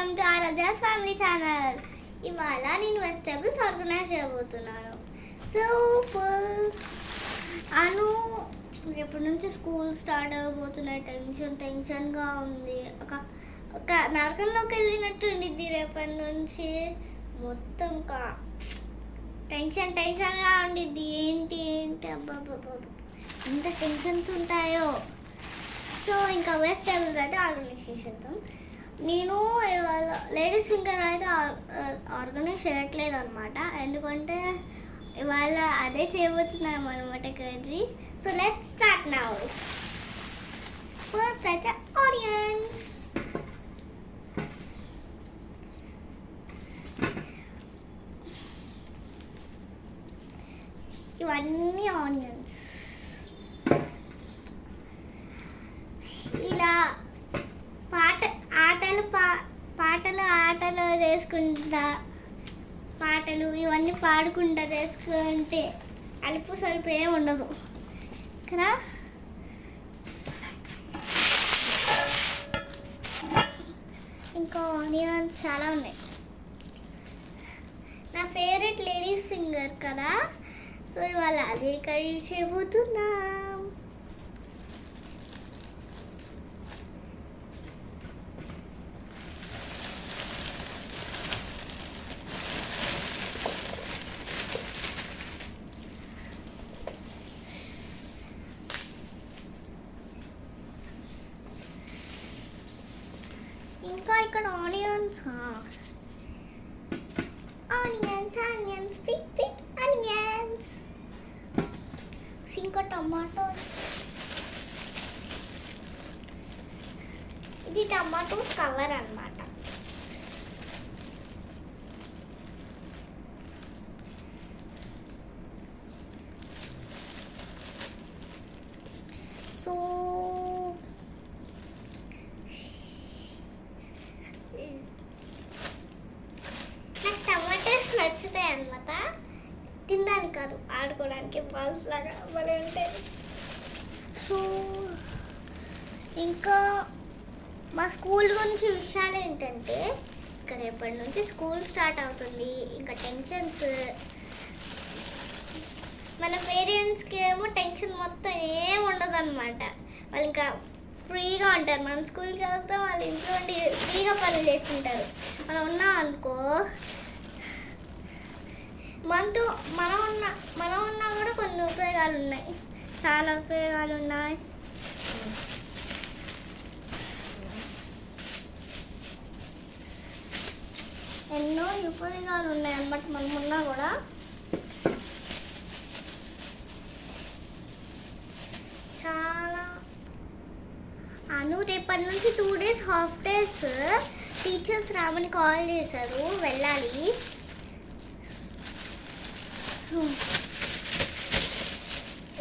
Welcome to Aradhya's family channel. ఇవాళ నేను vegetables organise చేయబోతున్నాను. సో ఫస్ట్ అను ఎప్పటి నుంచి స్కూల్ స్టార్ట్ అవ్వబోతున్నాయి. టెన్షన్ టెన్షన్గా ఉంది. ఒక ఒక నరకంలోకి వెళ్ళినట్టు ఉండిద్ది రేపటి నుంచి. మొత్తం కా టెన్షన్ టెన్షన్గా ఉండిద్ది. ఏంటి ఏంటి? అబ్బాబ్బాబ్బా ఎంత టెన్షన్స్ ఉంటాయో. సో ఇంకా వెజిటేబుల్స్ అయితే ఆర్గనైజ్ చేసేద్దాం. నేను ఇవాళ లేడీస్ ఫింగర్ అయితే ఆర్గనైజ్ చేయట్లేదు అనమాట ఎందుకంటే ఇవాళ అదే చేయబోతున్నాం అనమాట curry. So let start now first అయితే ఆడియన్స్ ఇవన్నీ ఆనియన్స్. పాటలు ఇవన్నీ పాడుకుంటా చేసుకుంటే అలుపు సరుపు ఏమి ఉండదు. ఇక్కడ ఇంకా ఆనియన్స్ చాలా ఉన్నాయి. నా ఫేవరెట్ లేడీస్ సింగర్ కదా. సో ఇవాళ అదే కర్రీ చేయబోతున్నాం ఇంకా ఇక్కడ onions onions onions big big onions ఇంకా టమాటోస్ ఇది టమాటోస్ కవర్ అన్నమాట ఆడుకోవడానికి బాల్స్ లాగా భలే ఉంటాయి సో ఇంకా మా స్కూల్ గురించి విషయాలు ఏంటంటే ఇంకా రేపటి నుంచి స్కూల్ స్టార్ట్ అవుతుంది. ఇంకా టెన్షన్స్. మన పేరెంట్స్కి ఏమో టెన్షన్ మొత్తం ఏం ఉండదు అనమాట వాళ్ళు ఇంకా ఫ్రీగా ఉంటారు. మనం స్కూల్కి వెళ్తే వాళ్ళు ఇంట్లో ఉండి ఫ్రీగా పనులు చేసుకుంటారు. మనం ఉన్నాం అనుకో మనతో మనం ఉన్న మనం ఉన్నా కూడా కొన్ని ఉపయోగాలు ఉన్నాయి చాలా ఉపయోగాలు ఉన్నాయి ఎన్నో ఉపయోగాలు ఉన్నాయి అన్నమాట మనం ఉన్నా కూడా. చాలా అను రేపటి నుంచి two days half days teachers రామని కాల్ చేశారు. వెళ్ళాలి.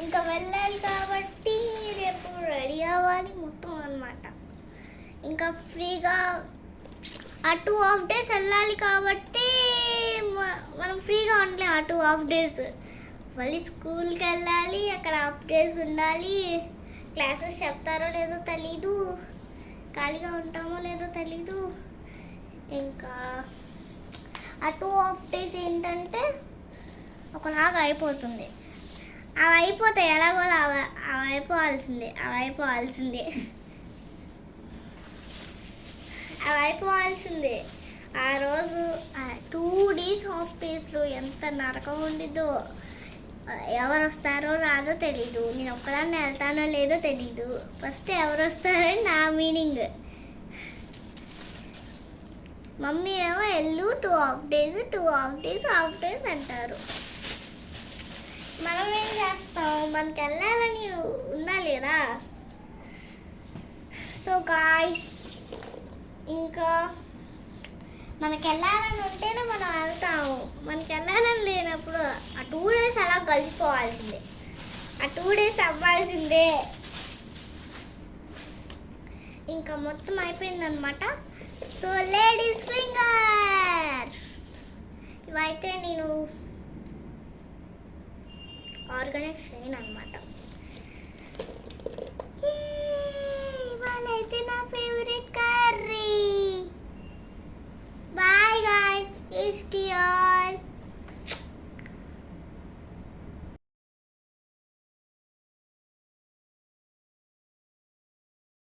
ఇంకా వెళ్ళాలి కాబట్టి రేపు రెడీ అవ్వాలి మొత్తం అనమాట ఇంకా ఫ్రీగా ఆ టూ హాఫ్ డేస్ వెళ్ళాలి కాబట్టి మనం ఫ్రీగా ఉండలేం ఆ టూ హాఫ్ డేస్. మళ్ళీ స్కూల్కి వెళ్ళాలి అక్కడ హాఫ్ డేస్ ఉండాలి. క్లాసెస్ చెప్తారో లేదో తెలీదు. ఖాళీగా ఉంటామో లేదో తెలీదు. ఇంకా ఆ టూ హాఫ్ డేస్ ఏంటంటే ఒకలాగా అయిపోతుంది. అవి అయిపోతే ఎలాగోలా అవి అవి అయిపోవాల్సిందే అవి అయిపోవాల్సిందే. అవి అయిపోవాల్సిందే. ఆ రోజు టూ డేస్ హాఫ్ డేస్లో ఎంత నరకం ఉండిద్దో ఎవరు వస్తారో రాదో తెలీదు. నేను ఒక్కదాన్ని వెళ్తానో లేదో తెలీదు. ఫస్ట్ ఎవరు వస్తారని నా మీనింగ్ మమ్మీ ఏమో ఎల్లు two half days two half days half days అంటారు. మనం ఏం చేస్తాం? మనకి వెళ్ళాలని ఉన్నా లేదా? సో గాయస్ ఇంకా మనకి వెళ్ళాలని ఉంటేనే మనం వెళ్తాము. మనకి వెళ్ళాలని లేనప్పుడు ఆ టూ డేస్ అలా కలిసిపోవాల్సిందే ఆ టూ డేస్ అవ్వాల్సిందే. ఇంకా మొత్తం అయిపోయిందనమాట సో లేడీస్ ఫింగర్స్ ఇవైతే నేను ఆర్గానిక్ షైన్ అనమాట